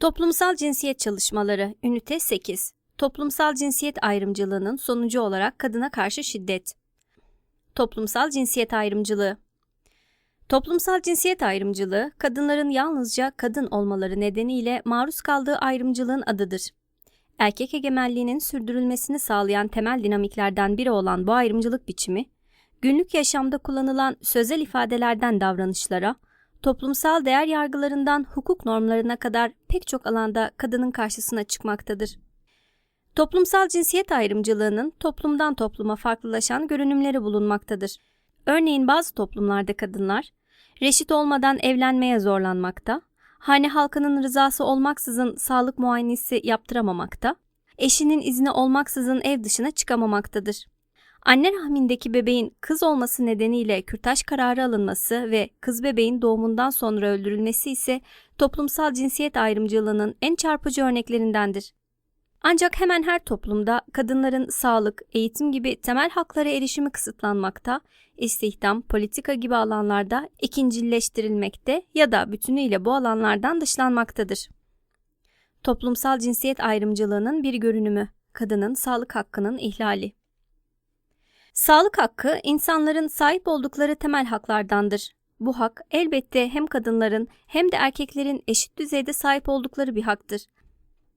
Toplumsal cinsiyet çalışmaları Ünite 8 Toplumsal cinsiyet ayrımcılığının sonucu olarak kadına karşı şiddet. Toplumsal cinsiyet ayrımcılığı Toplumsal cinsiyet ayrımcılığı, kadınların yalnızca kadın olmaları nedeniyle maruz kaldığı ayrımcılığın adıdır. Erkek egemenliğinin sürdürülmesini sağlayan temel dinamiklerden biri olan bu ayrımcılık biçimi, günlük yaşamda kullanılan sözel ifadelerden davranışlara, toplumsal değer yargılarından hukuk normlarına kadar pek çok alanda kadının karşısına çıkmaktadır. Toplumsal cinsiyet ayrımcılığının toplumdan topluma farklılaşan görünümleri bulunmaktadır. Örneğin bazı toplumlarda kadınlar reşit olmadan evlenmeye zorlanmakta, hane halkının rızası olmaksızın sağlık muayenesi yaptıramamakta, eşinin izni olmaksızın ev dışına çıkamamaktadır. Anne rahmindeki bebeğin kız olması nedeniyle kürtaj kararı alınması ve kız bebeğin doğumundan sonra öldürülmesi ise toplumsal cinsiyet ayrımcılığının en çarpıcı örneklerindendir. Ancak hemen her toplumda kadınların sağlık, eğitim gibi temel haklara erişimi kısıtlanmakta, istihdam, politika gibi alanlarda ikincilleştirilmekte ya da bütünüyle bu alanlardan dışlanmaktadır. Toplumsal cinsiyet ayrımcılığının bir görünümü, kadının sağlık hakkının ihlali. Sağlık hakkı insanların sahip oldukları temel haklardandır. Bu hak elbette hem kadınların hem de erkeklerin eşit düzeyde sahip oldukları bir haktır.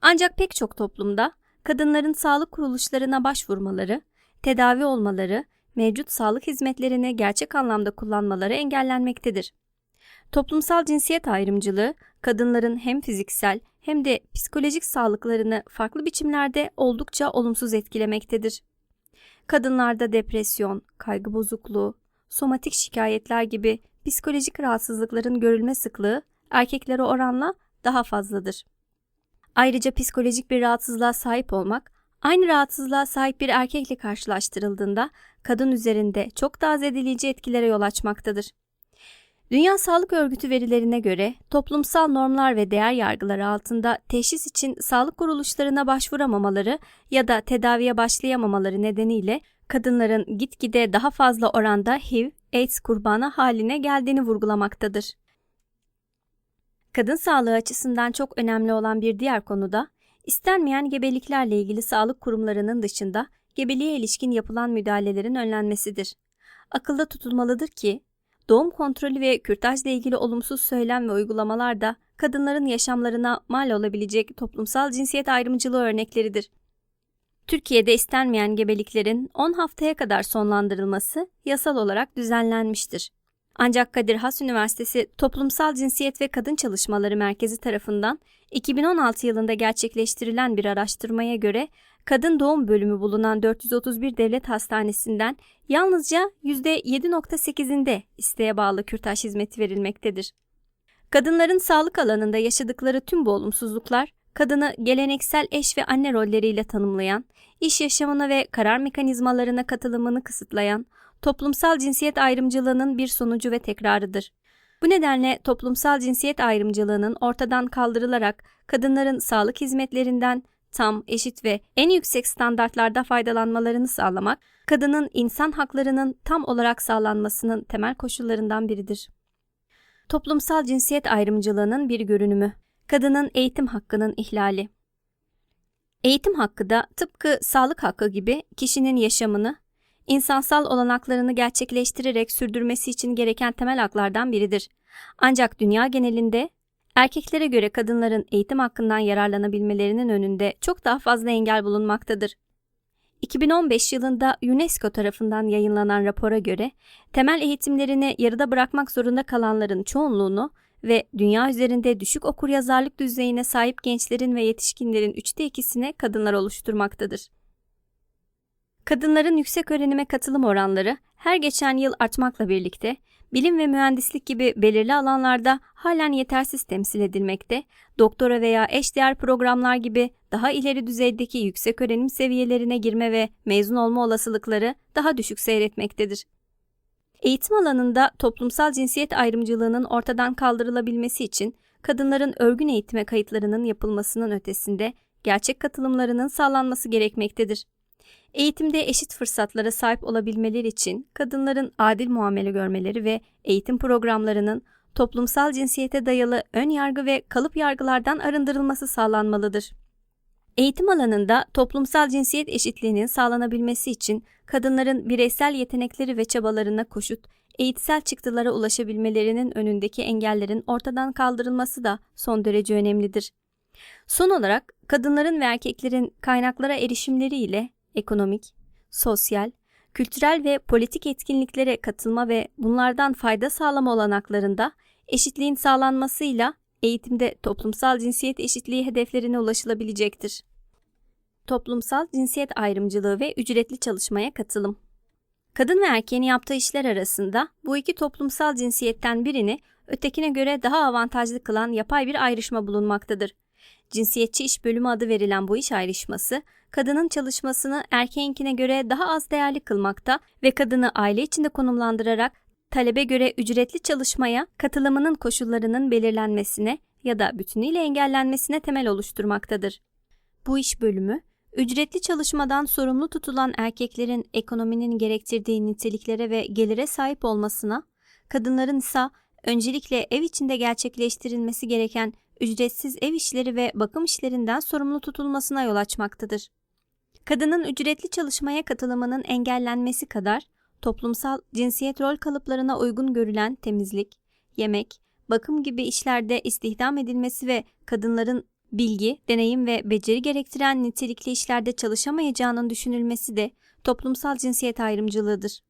Ancak pek çok toplumda kadınların sağlık kuruluşlarına başvurmaları, tedavi olmaları, mevcut sağlık hizmetlerini gerçek anlamda kullanmaları engellenmektedir. Toplumsal cinsiyet ayrımcılığı kadınların hem fiziksel hem de psikolojik sağlıklarını farklı biçimlerde oldukça olumsuz etkilemektedir. Kadınlarda depresyon, kaygı bozukluğu, somatik şikayetler gibi psikolojik rahatsızlıkların görülme sıklığı erkeklere oranla daha fazladır. Ayrıca psikolojik bir rahatsızlığa sahip olmak, aynı rahatsızlığa sahip bir erkekle karşılaştırıldığında kadın üzerinde çok daha zedeleyici etkilere yol açmaktadır. Dünya Sağlık Örgütü verilerine göre toplumsal normlar ve değer yargıları altında teşhis için sağlık kuruluşlarına başvuramamaları ya da tedaviye başlayamamaları nedeniyle kadınların gitgide daha fazla oranda HIV, AIDS kurbanı haline geldiğini vurgulamaktadır. Kadın sağlığı açısından çok önemli olan bir diğer konu da istenmeyen gebeliklerle ilgili sağlık kurumlarının dışında gebeliğe ilişkin yapılan müdahalelerin önlenmesidir. Akılda tutulmalıdır ki doğum kontrolü ve kürtajla ilgili olumsuz söylem ve uygulamalar da kadınların yaşamlarına mal olabilecek toplumsal cinsiyet ayrımcılığı örnekleridir. Türkiye'de istenmeyen gebeliklerin 10 haftaya kadar sonlandırılması yasal olarak düzenlenmiştir. Ancak Kadir Has Üniversitesi Toplumsal Cinsiyet ve Kadın Çalışmaları Merkezi tarafından 2016 yılında gerçekleştirilen bir araştırmaya göre kadın doğum bölümü bulunan 431 devlet hastanesinden yalnızca %7.8'inde isteğe bağlı kürtaj hizmeti verilmektedir. Kadınların sağlık alanında yaşadıkları tüm bu olumsuzluklar, kadını geleneksel eş ve anne rolleriyle tanımlayan, iş yaşamına ve karar mekanizmalarına katılımını kısıtlayan, toplumsal cinsiyet ayrımcılığının bir sonucu ve tekrarıdır. Bu nedenle toplumsal cinsiyet ayrımcılığının ortadan kaldırılarak kadınların sağlık hizmetlerinden tam, eşit ve en yüksek standartlarda faydalanmalarını sağlamak, kadının insan haklarının tam olarak sağlanmasının temel koşullarından biridir. Toplumsal cinsiyet ayrımcılığının bir görünümü, kadının eğitim hakkının ihlali. Eğitim hakkı da tıpkı sağlık hakkı gibi kişinin yaşamını, insansal olanaklarını gerçekleştirerek sürdürmesi için gereken temel haklardan biridir. Ancak dünya genelinde erkeklere göre kadınların eğitim hakkından yararlanabilmelerinin önünde çok daha fazla engel bulunmaktadır. 2015 yılında UNESCO tarafından yayınlanan rapora göre temel eğitimlerini yarıda bırakmak zorunda kalanların çoğunluğunu ve dünya üzerinde düşük okuryazarlık düzeyine sahip gençlerin ve yetişkinlerin üçte ikisine kadınlar oluşturmaktadır. Kadınların yüksek öğrenime katılım oranları her geçen yıl artmakla birlikte bilim ve mühendislik gibi belirli alanlarda halen yetersiz temsil edilmekte, doktora veya eşdeğer programlar gibi daha ileri düzeydeki yüksek öğrenim seviyelerine girme ve mezun olma olasılıkları daha düşük seyretmektedir. Eğitim alanında toplumsal cinsiyet ayrımcılığının ortadan kaldırılabilmesi için kadınların örgün eğitime kayıtlarının yapılmasının ötesinde gerçek katılımlarının sağlanması gerekmektedir. Eğitimde eşit fırsatlara sahip olabilmeleri için kadınların adil muamele görmeleri ve eğitim programlarının toplumsal cinsiyete dayalı ön yargı ve kalıp yargılardan arındırılması sağlanmalıdır. Eğitim alanında toplumsal cinsiyet eşitliğinin sağlanabilmesi için kadınların bireysel yetenekleri ve çabalarına koşut, eğitsel çıktılara ulaşabilmelerinin önündeki engellerin ortadan kaldırılması da son derece önemlidir. Son olarak kadınların ve erkeklerin kaynaklara erişimleri ile ekonomik, sosyal, kültürel ve politik etkinliklere katılma ve bunlardan fayda sağlama olanaklarında eşitliğin sağlanmasıyla eğitimde toplumsal cinsiyet eşitliği hedeflerine ulaşılabilecektir. Toplumsal cinsiyet ayrımcılığı ve ücretli çalışmaya katılım. Kadın ve erkeğin yaptığı işler arasında bu iki toplumsal cinsiyetten birini ötekine göre daha avantajlı kılan yapay bir ayrışma bulunmaktadır. Cinsiyetçi iş bölümü adı verilen bu iş ayrışması, kadının çalışmasını erkeğinkine göre daha az değerli kılmakta ve kadını aile içinde konumlandırarak talebe göre ücretli çalışmaya katılımının koşullarının belirlenmesine ya da bütünüyle engellenmesine temel oluşturmaktadır. Bu iş bölümü, ücretli çalışmadan sorumlu tutulan erkeklerin ekonominin gerektirdiği niteliklere ve gelire sahip olmasına, kadınların ise öncelikle ev içinde gerçekleştirilmesi gereken ücretsiz ev işleri ve bakım işlerinden sorumlu tutulmasına yol açmaktadır. Kadının ücretli çalışmaya katılımının engellenmesi kadar toplumsal cinsiyet rol kalıplarına uygun görülen temizlik, yemek, bakım gibi işlerde istihdam edilmesi ve kadınların bilgi, deneyim ve beceri gerektiren nitelikli işlerde çalışamayacağının düşünülmesi de toplumsal cinsiyet ayrımcılığıdır.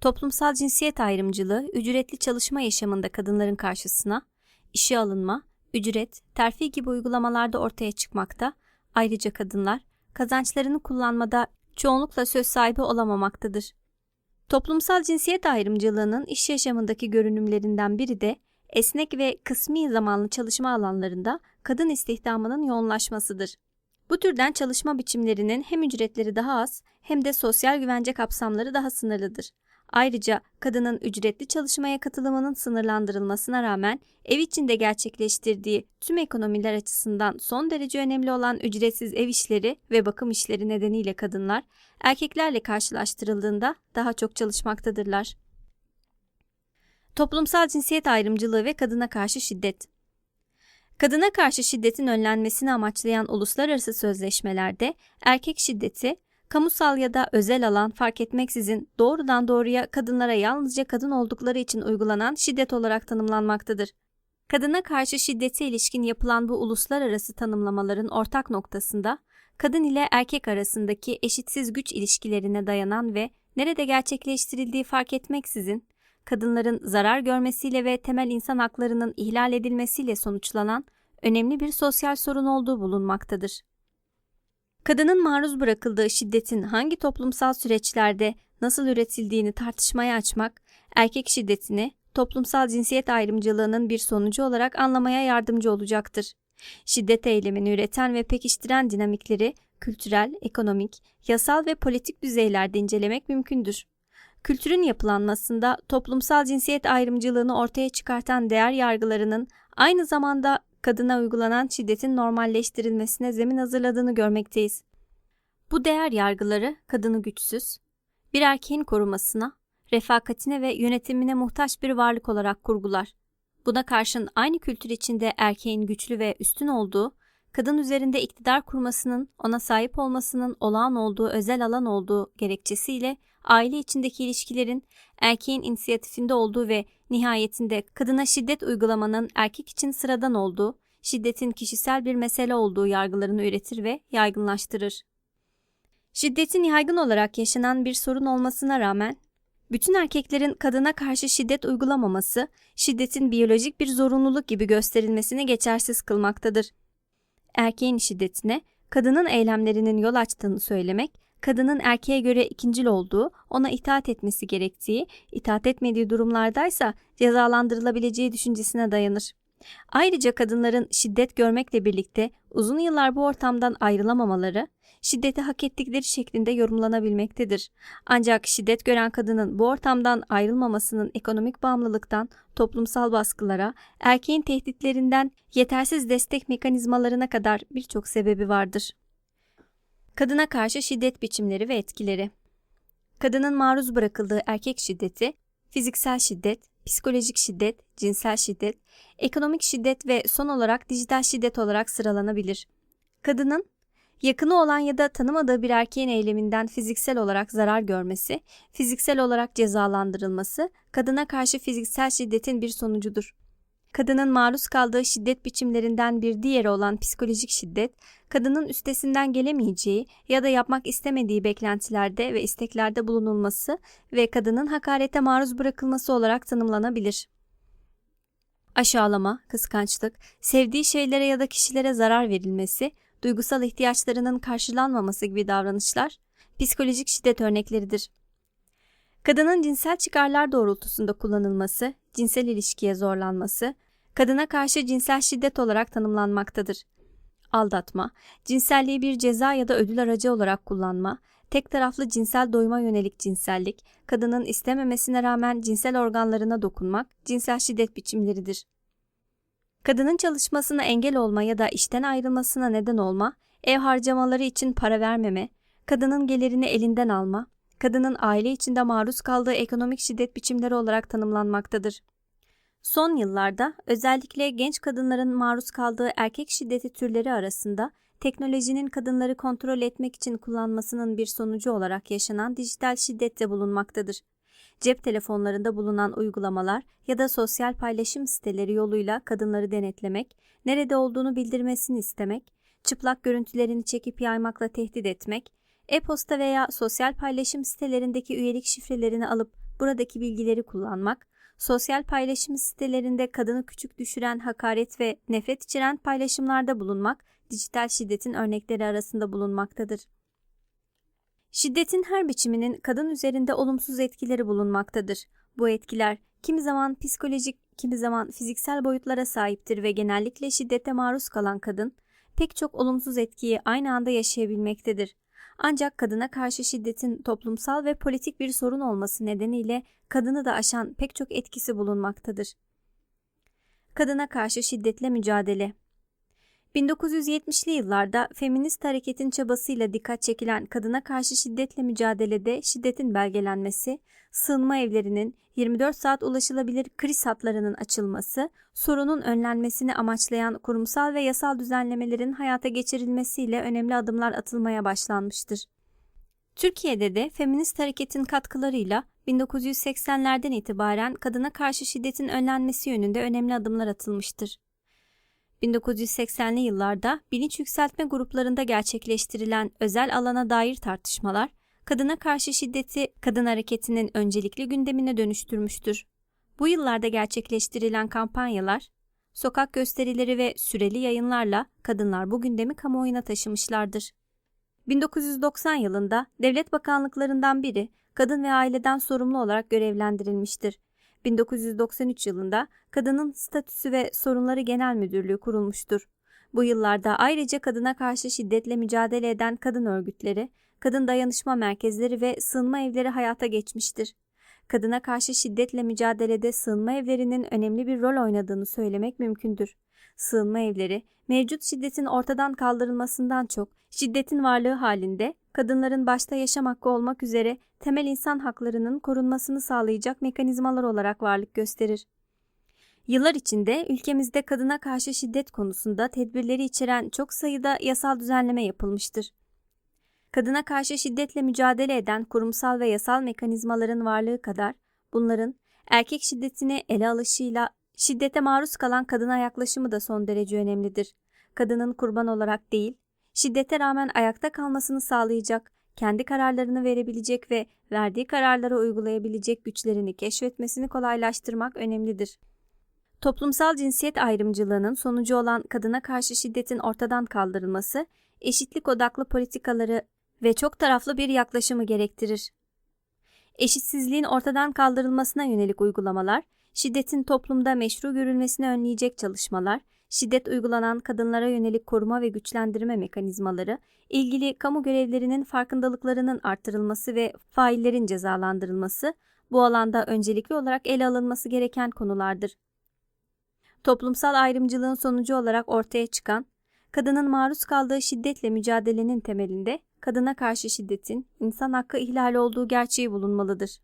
Toplumsal cinsiyet ayrımcılığı ücretli çalışma yaşamında kadınların karşısına işe alınma, ücret, terfi gibi uygulamalarda ortaya çıkmakta. Ayrıca kadınlar kazançlarını kullanmada çoğunlukla söz sahibi olamamaktadır. Toplumsal cinsiyet ayrımcılığının iş yaşamındaki görünümlerinden biri de esnek ve kısmi zamanlı çalışma alanlarında kadın istihdamının yoğunlaşmasıdır. Bu türden çalışma biçimlerinin hem ücretleri daha az hem de sosyal güvence kapsamları daha sınırlıdır. Ayrıca kadının ücretli çalışmaya katılımının sınırlandırılmasına rağmen ev içinde gerçekleştirdiği tüm ekonomiler açısından son derece önemli olan ücretsiz ev işleri ve bakım işleri nedeniyle kadınlar erkeklerle karşılaştırıldığında daha çok çalışmaktadırlar. Toplumsal cinsiyet ayrımcılığı ve kadına karşı şiddet Kadına karşı şiddetin önlenmesini amaçlayan uluslararası sözleşmelerde erkek şiddeti kamusal ya da özel alan fark etmeksizin doğrudan doğruya kadınlara yalnızca kadın oldukları için uygulanan şiddet olarak tanımlanmaktadır. Kadına karşı şiddete ilişkin yapılan bu uluslararası tanımlamaların ortak noktasında kadın ile erkek arasındaki eşitsiz güç ilişkilerine dayanan ve nerede gerçekleştirildiği fark etmeksizin kadınların zarar görmesiyle ve temel insan haklarının ihlal edilmesiyle sonuçlanan önemli bir sosyal sorun olduğu bulunmaktadır. Kadının maruz bırakıldığı şiddetin hangi toplumsal süreçlerde nasıl üretildiğini tartışmaya açmak, erkek şiddetini toplumsal cinsiyet ayrımcılığının bir sonucu olarak anlamaya yardımcı olacaktır. Şiddet eylemini üreten ve pekiştiren dinamikleri kültürel, ekonomik, yasal ve politik düzeylerde incelemek mümkündür. Kültürün yapılanmasında toplumsal cinsiyet ayrımcılığını ortaya çıkartan değer yargılarının aynı zamanda kadına uygulanan şiddetin normalleştirilmesine zemin hazırladığını görmekteyiz. Bu değer yargıları kadını güçsüz, bir erkeğin korumasına, refakatine ve yönetimine muhtaç bir varlık olarak kurgular. Buna karşın aynı kültür içinde erkeğin güçlü ve üstün olduğu, kadın üzerinde iktidar kurmasının, ona sahip olmasının olağan olduğu özel alan olduğu gerekçesiyle aile içindeki ilişkilerin erkeğin inisiyatifinde olduğu ve nihayetinde kadına şiddet uygulamanın erkek için sıradan olduğu, şiddetin kişisel bir mesele olduğu yargılarını üretir ve yaygınlaştırır. Şiddetin yaygın olarak yaşanan bir sorun olmasına rağmen bütün erkeklerin kadına karşı şiddet uygulamaması, şiddetin biyolojik bir zorunluluk gibi gösterilmesini geçersiz kılmaktadır. Erkeğin şiddetine kadının eylemlerinin yol açtığını söylemek, kadının erkeğe göre ikincil olduğu, ona itaat etmesi gerektiği, itaat etmediği durumlardaysa cezalandırılabileceği düşüncesine dayanır. Ayrıca kadınların şiddet görmekle birlikte uzun yıllar bu ortamdan ayrılamamaları, şiddeti hak ettikleri şeklinde yorumlanabilmektedir. Ancak şiddet gören kadının bu ortamdan ayrılmamasının ekonomik bağımlılıktan toplumsal baskılara, erkeğin tehditlerinden yetersiz destek mekanizmalarına kadar birçok sebebi vardır. Kadına karşı şiddet biçimleri ve etkileri Kadının maruz bırakıldığı erkek şiddeti, fiziksel şiddet, psikolojik şiddet, cinsel şiddet, ekonomik şiddet ve son olarak dijital şiddet olarak sıralanabilir. Kadının yakını olan ya da tanımadığı bir erkeğin eyleminden fiziksel olarak zarar görmesi, fiziksel olarak cezalandırılması, kadına karşı fiziksel şiddetin bir sonucudur. Kadının maruz kaldığı şiddet biçimlerinden bir diğeri olan psikolojik şiddet, kadının üstesinden gelemeyeceği ya da yapmak istemediği beklentilerde ve isteklerde bulunulması ve kadının hakarete maruz bırakılması olarak tanımlanabilir. Aşağılama, kıskançlık, sevdiği şeylere ya da kişilere zarar verilmesi, duygusal ihtiyaçlarının karşılanmaması gibi davranışlar psikolojik şiddet örnekleridir. Kadının cinsel çıkarlar doğrultusunda kullanılması, cinsel ilişkiye zorlanması, kadına karşı cinsel şiddet olarak tanımlanmaktadır. Aldatma, cinselliği bir ceza ya da ödül aracı olarak kullanma, tek taraflı cinsel doyuma yönelik cinsellik, kadının istememesine rağmen cinsel organlarına dokunmak, cinsel şiddet biçimleridir. Kadının çalışmasına engel olma ya da işten ayrılmasına neden olma, ev harcamaları için para vermeme, kadının gelirini elinden alma, kadının aile içinde maruz kaldığı ekonomik şiddet biçimleri olarak tanımlanmaktadır. Son yıllarda özellikle genç kadınların maruz kaldığı erkek şiddeti türleri arasında teknolojinin kadınları kontrol etmek için kullanmasının bir sonucu olarak yaşanan dijital şiddet de bulunmaktadır. Cep telefonlarında bulunan uygulamalar ya da sosyal paylaşım siteleri yoluyla kadınları denetlemek, nerede olduğunu bildirmesini istemek, çıplak görüntülerini çekip yaymakla tehdit etmek, e-posta veya sosyal paylaşım sitelerindeki üyelik şifrelerini alıp buradaki bilgileri kullanmak, sosyal paylaşım sitelerinde kadını küçük düşüren hakaret ve nefret içeren paylaşımlarda bulunmak dijital şiddetin örnekleri arasında bulunmaktadır. Şiddetin her biçiminin kadın üzerinde olumsuz etkileri bulunmaktadır. Bu etkiler kimi zaman psikolojik, kimi zaman fiziksel boyutlara sahiptir ve genellikle şiddete maruz kalan kadın pek çok olumsuz etkiyi aynı anda yaşayabilmektedir. Ancak kadına karşı şiddetin toplumsal ve politik bir sorun olması nedeniyle kadını da aşan pek çok etkisi bulunmaktadır. Kadına karşı şiddetle mücadele 1970'li yıllarda feminist hareketin çabasıyla dikkat çekilen kadına karşı şiddetle mücadelede şiddetin belgelenmesi, sığınma evlerinin 24 saat ulaşılabilir kriz hatlarının açılması, sorunun önlenmesini amaçlayan kurumsal ve yasal düzenlemelerin hayata geçirilmesiyle önemli adımlar atılmaya başlanmıştır. Türkiye'de de feminist hareketin katkılarıyla 1980'lerden itibaren kadına karşı şiddetin önlenmesi yönünde önemli adımlar atılmıştır. 1980'li yıllarda bilinç yükseltme gruplarında gerçekleştirilen özel alana dair tartışmalar, kadına karşı şiddeti kadın hareketinin öncelikli gündemine dönüştürmüştür. Bu yıllarda gerçekleştirilen kampanyalar, sokak gösterileri ve süreli yayınlarla kadınlar bu gündemi kamuoyuna taşımışlardır. 1990 yılında devlet bakanlıklarından biri kadın ve aileden sorumlu olarak görevlendirilmiştir 1993 yılında Kadının Statüsü ve Sorunları Genel Müdürlüğü kurulmuştur. Bu yıllarda ayrıca kadına karşı şiddetle mücadele eden kadın örgütleri, kadın dayanışma merkezleri ve sığınma evleri hayata geçmiştir. Kadına karşı şiddetle mücadelede sığınma evlerinin önemli bir rol oynadığını söylemek mümkündür. Sığınma evleri, mevcut şiddetin ortadan kaldırılmasından çok, şiddetin varlığı halinde kadınların başta yaşam hakkı olmak üzere temel insan haklarının korunmasını sağlayacak mekanizmalar olarak varlık gösterir. Yıllar içinde ülkemizde kadına karşı şiddet konusunda tedbirleri içeren çok sayıda yasal düzenleme yapılmıştır. Kadına karşı şiddetle mücadele eden kurumsal ve yasal mekanizmaların varlığı kadar bunların erkek şiddetini ele alışıyla şiddete maruz kalan kadına yaklaşımı da son derece önemlidir. Kadının kurban olarak değil, şiddete rağmen ayakta kalmasını sağlayacak, kendi kararlarını verebilecek ve verdiği kararları uygulayabilecek güçlerini keşfetmesini kolaylaştırmak önemlidir. Toplumsal cinsiyet ayrımcılığının sonucu olan kadına karşı şiddetin ortadan kaldırılması, eşitlik odaklı politikaları ve çok taraflı bir yaklaşımı gerektirir. Eşitsizliğin ortadan kaldırılmasına yönelik uygulamalar, şiddetin toplumda meşru görülmesini önleyecek çalışmalar, şiddet uygulanan kadınlara yönelik koruma ve güçlendirme mekanizmaları, ilgili kamu görevlerinin farkındalıklarının artırılması ve faillerin cezalandırılması bu alanda öncelikli olarak ele alınması gereken konulardır. Toplumsal ayrımcılığın sonucu olarak ortaya çıkan, kadının maruz kaldığı şiddetle mücadelenin temelinde kadına karşı şiddetin insan hakkı ihlali olduğu gerçeği bulunmalıdır.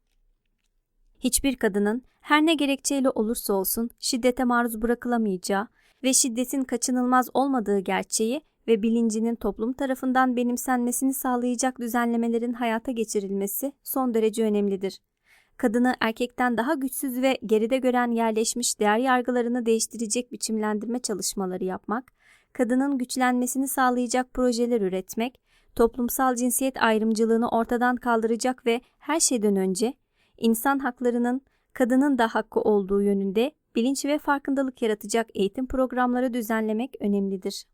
Hiçbir kadının her ne gerekçeyle olursa olsun şiddete maruz bırakılamayacağı ve şiddetin kaçınılmaz olmadığı gerçeği ve bilincinin toplum tarafından benimsenmesini sağlayacak düzenlemelerin hayata geçirilmesi son derece önemlidir. Kadını erkekten daha güçsüz ve geride gören yerleşmiş değer yargılarını değiştirecek biçimlendirme çalışmaları yapmak, kadının güçlenmesini sağlayacak projeler üretmek, toplumsal cinsiyet ayrımcılığını ortadan kaldıracak ve her şeyden önce insan haklarının kadının da hakkı olduğu yönünde bilinç ve farkındalık yaratacak eğitim programları düzenlemek önemlidir.